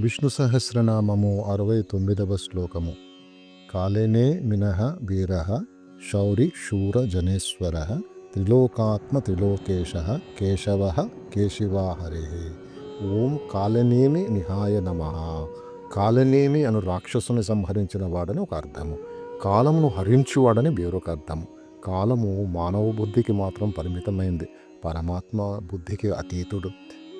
విష్ణు సహస్రనామము అరవై తొమ్మిదవ శ్లోకము. కాలేనే మినహ వీర శౌరి శూర జనేశ్వర త్రిలోకాత్మ త్రిలోకేశ కేశవ కేశివాహరే. ఓం కాలనేమి నిహాయ నమ. కాలనేమి అను రాక్షసుని సంహరించిన వాడని ఒక అర్థము. కాలమును హరించువాడని వేరొక అర్థము. కాలము మానవ బుద్ధికి మాత్రం పరిమితమైంది. పరమాత్మ బుద్ధికి అతీతుడు.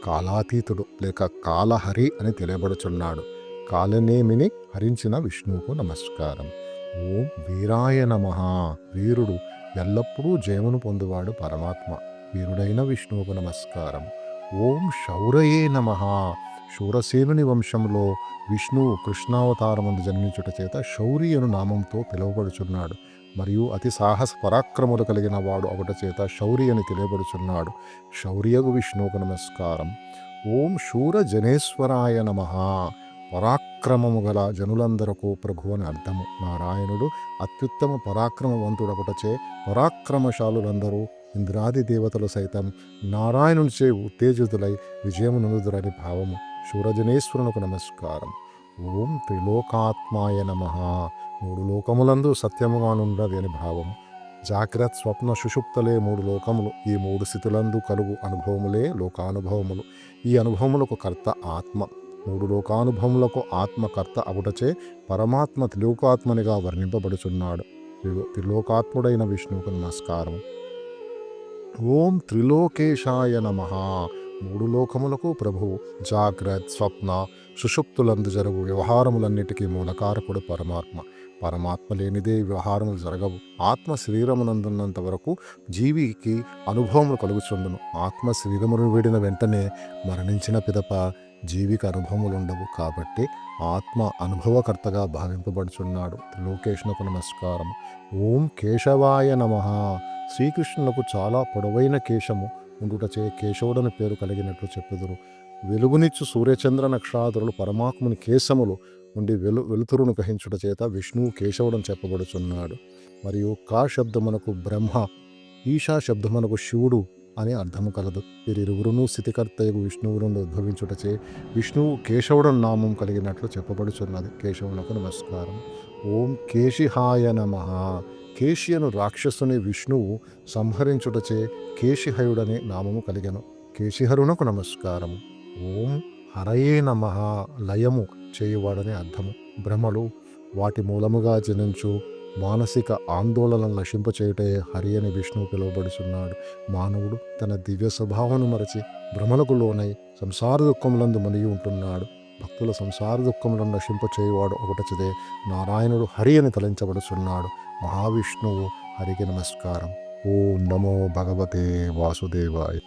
కాలాతీతుడు లేక కాలహరి అని తెలియబడుచున్నాడు. కాలనేమిని హరించిన విష్ణువుకు నమస్కారం. ఓం వీరాయ నమ. వీరుడు ఎల్లప్పుడూ జయమును పొందువాడు పరమాత్మ. వీరుడైన విష్ణువుకు నమస్కారం. ఓం శౌరయే నమ. శూరసేనుని వంశంలో విష్ణువు కృష్ణావతారమందు జన్మించుట చేత శౌరి అను నామంతో పిలువబడుచున్నాడు. మరియు అతి సాహస పరాక్రములు కలిగిన వాడు ఒకట చేత శౌరి అని తెలియబడుచున్నాడు శౌర్యగు విష్ణువుకు నమస్కారం. ఓం శూర జనేశ్వరాయ నమ. పరాక్రమము గల జనులందరకు ప్రభు అని అర్థము. నారాయణుడు అత్యుత్తమ పరాక్రమవంతుడొకటచే పరాక్రమశాలులందరూ ఇంద్రాది దేవతలు సైతం నారాయణునిచే ఉత్తేజితులై విజయమునందుదురని భావము. శూరజనేశ్వరునకు నమస్కారం. ఓం త్రిలోకాత్మాయ నమ. మూడు లోకములందు సత్యముగానున్నది అని భావము. జాగ్రత్త స్వప్న సుషుప్తలే మూడు లోకములు. ఈ మూడు స్థితులందు కలుగు అనుభవములే లోకానుభవములు. ఈ అనుభవములకు కర్త ఆత్మ. మూడు లోకానుభవములకు ఆత్మకర్త అవుటచే పరమాత్మ త్రిలోకాత్మనిగా వర్ణింపబడుచున్నాడు. త్రిలోకాత్ముడైన విష్ణువుకు నమస్కారం ఓం త్రిలోకేశాయ నమ. మూడు లోకములకు ప్రభువు జాగ్రత్ స్వప్న సుషుప్తులందు జరుగు వ్యవహారములన్నిటికీ మూలకారకుడు పరమాత్మ. పరమాత్మ లేనిదే వ్యవహారములు జరగవు. ఆత్మ శరీరమునందున్నంత వరకు జీవికి అనుభవములు కలుగుచుండును. ఆత్మ శరీరమును వీడిన వెంటనే మరణించిన పిదప జీవికి అనుభవములు ఉండవు కాబట్టి ఆత్మ అనుభవకర్తగా భావింపబడుచున్నాడు. లోకేష్ణకు నమస్కారం ఓం కేశవాయ నమ. శ్రీకృష్ణులకు చాలా పొడవైన కేశము. ఉండుటచే కేశవుడని పేరు కలిగినట్లు చెప్పుదురు. వెలుగునిచ్చు సూర్యచంద్ర నక్షాదురులు పరమాత్ముని కేశములు ఉండి వెలు వెలుతురును గ్రహించుట చేత విష్ణువు కేశవుడని చెప్పబడుచున్నాడు. మరియు కా శబ్దమునకు బ్రహ్మ ఈశా శబ్దమునకు శివుడు అని అర్థము కలదు. వీరిరువురును స్థితికర్తయగు విష్ణువును ఉద్భవించుటచే విష్ణువు కేశవుడు నామం కలిగినట్లు చెప్పబడుచున్నది. కేశవునకు నమస్కారం. ఓం కేశిహాయ నమ. కేశియను రాక్షసుని విష్ణువు సంహరించుటచే కేశిహయుడని నామము కలిగను. కేశిహరునకు నమస్కారం ఓం హరయే నమ. లయము చేయువాడని అర్థము. భ్రమలు వాటి మూలముగా జనించు మానసిక ఆందోళనలు నశింపచేయుటే హరి అని విష్ణువు పిలువబడుచున్నాడు. మానవుడు తన దివ్య స్వభావను మరచి భ్రమలకు లోనై సంసార దుఃఖములందు మునిగి ఉంటున్నాడు. భక్తుల సంసార దుఃఖములను నశింపచేయువాడు ఒకటచిదే నారాయణుడు హరి అని తలంచబడుచున్నాడు. మహావిష్ణువు హరికి నమస్కారం. ఓం నమో భగవతే వాసుదేవాయ.